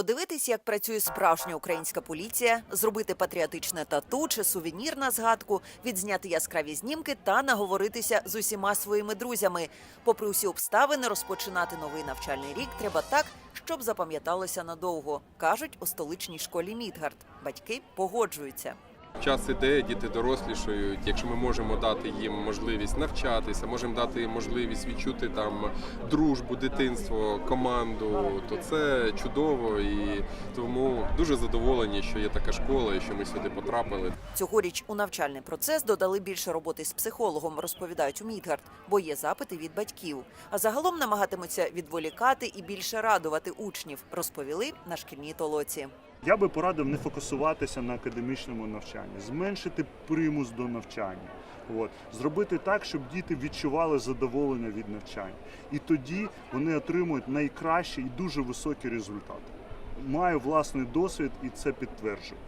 Подивитись, як працює справжня українська поліція, зробити патріотичне тату чи сувенір на згадку, відзняти яскраві знімки та наговоритися з усіма своїми друзями. Попри усі обставини, розпочинати новий навчальний рік треба так, щоб запам'яталося надовго, кажуть у столичній школі Мідгард. Батьки погоджуються. Час іде, діти дорослішають. Якщо ми можемо дати їм можливість навчатися, можемо дати можливість відчути там дружбу, дитинство, команду, то це чудово і тому дуже задоволені, що є така школа і що ми сюди потрапили. Цьогоріч у навчальний процес додали більше роботи з психологом, розповідають у Мідгард, бо є запити від батьків. А загалом намагатимуться відволікати і більше радувати учнів, розповіли на шкільній толоці. Я би порадив не фокусуватися на академічному навчанні, зменшити примус до навчання. От. Зробити так, щоб діти відчували задоволення від навчання. І тоді вони отримують найкращі і дуже високі результати. Маю власний досвід і це підтверджую.